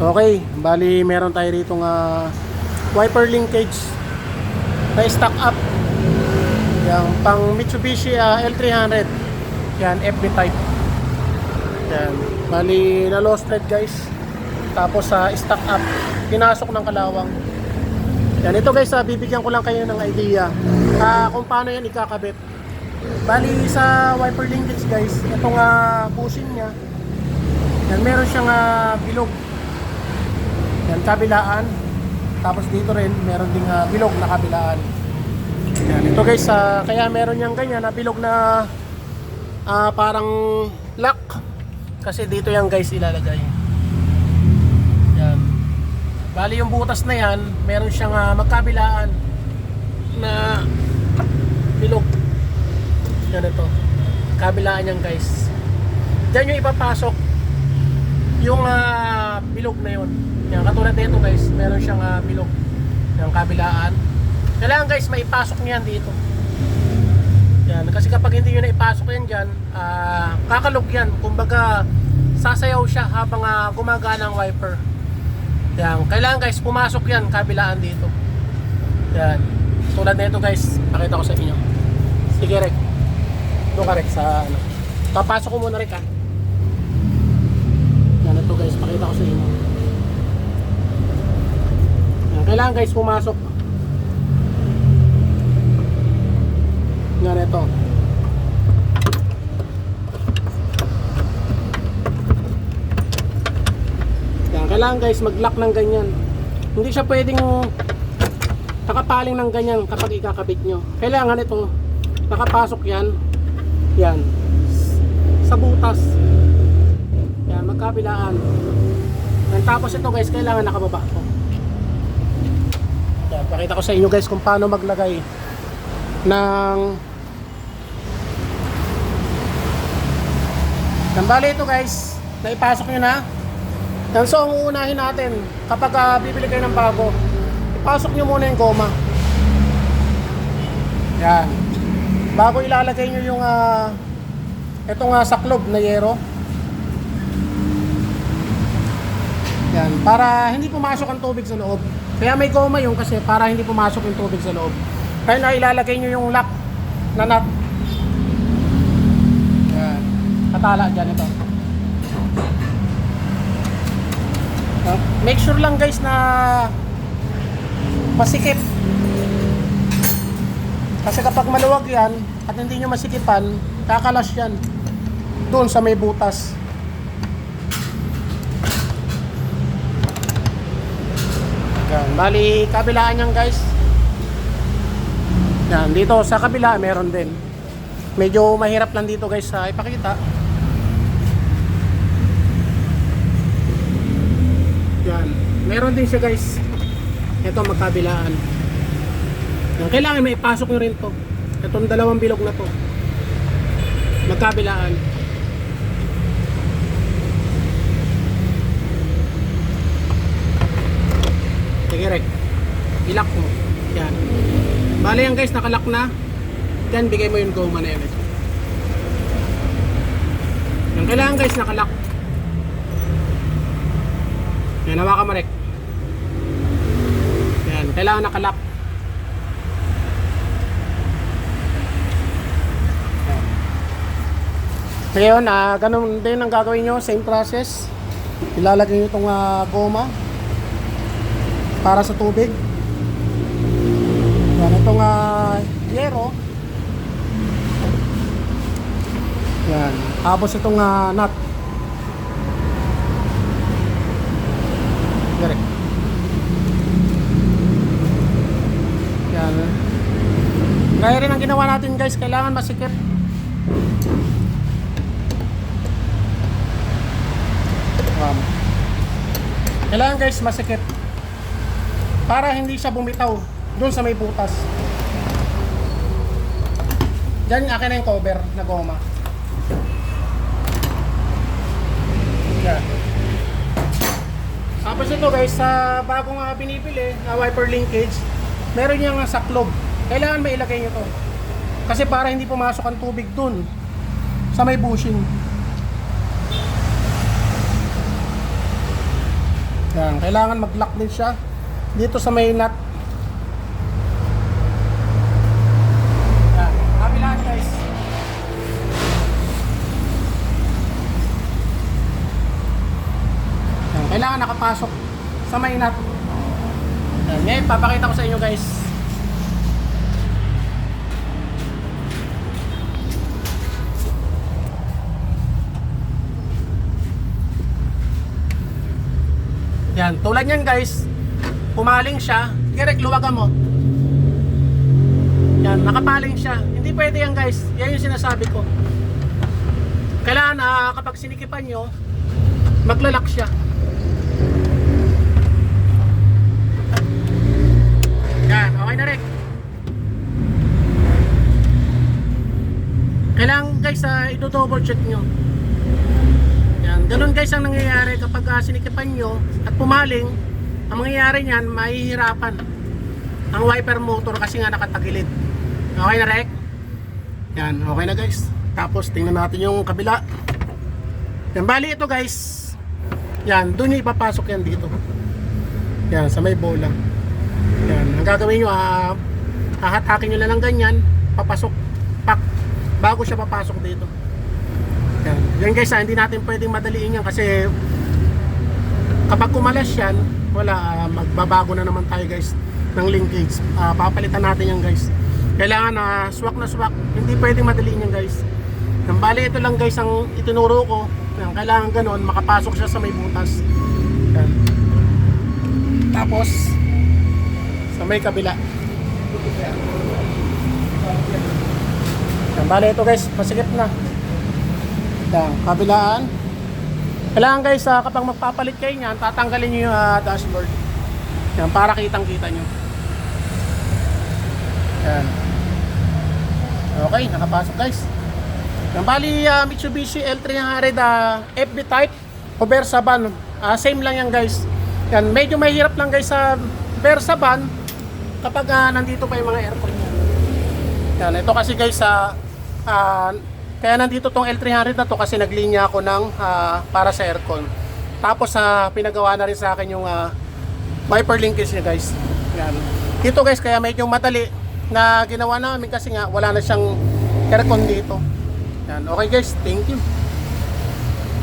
Okay, bali meron tayo rito nga wiper linkage na stock up. Yang pang Mitsubishi ah, L300. Yan, FB type. Yan. Bali na low thread guys. Tapos sa stock up, pinasok ng kalawang. Yan, ito guys, ah, bibigyan ko lang kayo ng idea ah, kung paano yan ikakabit. Bali sa wiper linkage guys, ito nga bushing niya. Yan, meron siyang ah, bilog. Yan, kabilaan. Tapos dito rin, meron ding ah, bilog na kabilaan. Yan, ito guys, ah, kaya meron niyang ganyan na bilog na ah, parang lock. Kasi dito yan guys ilalagay. Yan. Bali yung butas na yan, meron siyang ah, magkabilaan na bilog. Yan ito. Kabilaan yan guys. Diyan yung ipapasok yung ah, bilog na yun. Yan, katulad nito guys, meron siyang ah, bilog. Yung kabilaan. Kailangan guys, maipasok niyan dito. Yan, kasi kapag hindi nyo na ipasok yan dyan, ah, kakalog yan. Kumbaga, sasayaw siya habang ah, gumagana ang wiper. Yan, kailangan guys, pumasok yan, kabilaan dito. Yan. Tulad nito guys, pakita ko sa inyo. Sige, Rek. Doon ka, Rek, sa ano. Papasok ko muna, Rek, ah. Yan ito guys, pakita ko sa inyo. Yan, kailangan guys, pumasok. Yan ito. Yan, kailangan guys, mag-lock ng ganyan. Hindi siya pwedeng nakapaling ng ganyan kapag ikakabit nyo. Kailangan ito, nakapasok yan. Yan. Yan, magkabilaan. Yan, tapos ito guys, kailangan nakababa to. Yan, pakita ko sa inyo guys kung paano maglagay ng Yan, bali ito guys, naipasok nyo na. Yan, so ang uunahin natin, kapag ah, bibili kayo ng bago, ipasok nyo muna yung goma. Yan. Bago ilalagay nyo yung ah, itong uh, saklob na yero. Yan, para hindi pumasok ang tubig sa loob. Kaya may goma yung kasi para hindi pumasok yung tubig sa loob. Kaya na ilalagay nyo yung lock na nut. Yan. Katala dyan ito. Ah, Make sure lang guys na masikip. Kasi kapag maluwag yan at hindi nyo masikipan, kakalas yan. Doon sa may butas. Yan. Bali, kabilaan yan guys. Yan, dito sa kabila meron din. Medyo mahirap lang dito guys sa ipakita. Yan. Meron din siya guys. Ito magkabilaan. Yan. Kailangan may ipasok nyo rin to. Itong dalawang bilog na to. Magkabilaan. Sige Rek. Ilak mo. Yan. Bale yan guys, nakalak na. Yan, bigay mo yung goma na eh. Yan, kailangan guys, nakalak. Yan, hawakan mo Rek. Yan, kailangan nakalak. Ngayon, ah, ganun din ang gagawin nyo, same process. Ilalagay nyo itong ah, goma para sa tubig. Yan, itong uh, yero. Yan. Tapos itong uh, nut. Yan. Yan. Gaya rin ang ginawa natin guys, kailangan masikip. Um, kailangan guys masikip para hindi siya bumitaw doon sa may butas. Diyan akin na yung cover na goma. Yan. Tapos ito guys, sa bagong uh, binibili na wiper linkage, meron niyang saklob. Kailangan may ilagay nyo to. Kasi para hindi pumasok ang tubig doon sa may bushing. Yan, kailangan mag-lock din siya dito sa may nut. Kabilaan guys. Yan, kailangan nakapasok sa may nut. Yan, ngayon papakita ko sa inyo guys. Yan, tulad yan guys. Pumaling siya. Direk, luwagan mo. Yan, nakapaling siya. Hindi pwede yan guys. Yan yung sinasabi ko. Kailangan ah, kapag sinikipan nyo, maglalak siya. Yan, okay na rin. Kailangan guys, uh, ito-double check nyo. Yan, ganun guys ang nangyayari kapag uh, sinikipan nyo at pumaling, ang mangyayari niyan, mahihirapan ang wiper motor kasi nga nakatagilid. Okay na Rek? Yan, okay na guys. Tapos tingnan natin yung kabila. Yan, bali ito guys. Yan, doon nyo ipapasok yan dito. Yan, sa may bola. Yan, ang gagawin nyo, ah, hahatakin nyo lang ng ganyan, papasok, pak, bago siya papasok dito. Yan. Yan guys, ah, hindi natin pwedeng madaliin yan kasi kapag kumalas yan, wala, ah, magbabago na naman tayo guys ng linkage. Ah, papalitan natin yan guys. Kailangan na swak na swak, hindi pwedeng madaliin yan guys. Yan, bali ito lang guys ang itinuro ko. Yan, kailangan ganon, makapasok siya sa may butas. Yan. Tapos, sa may kabila. Yan, bali ito guys, masikip na. Yan, kabilaan. Kailangan guys, ah, kapag magpapalit kayo niyan, tatanggalin niyo yung ah, dashboard. Yan, para kitang-kita niyo. Yan. Okay, nakapasok guys. Yan, bali ah, Mitsubishi L300 ah, FB type o Versa van. Ah, same lang yan guys. Yan, medyo mahirap lang guys sa Versa van kapag ah, nandito pa yung mga aircon niya. Yan, ito kasi guys sa ah, kaya nandito tong L300 na to kasi naglinya ako ng ah, para sa aircon. Tapos sa pinagawa na rin sa akin yung ah, wiper linkage niya guys. Yan. Dito guys kaya medyo madali na ginawa namin kasi nga wala na siyang aircon dito. Yan. Okay guys, thank you.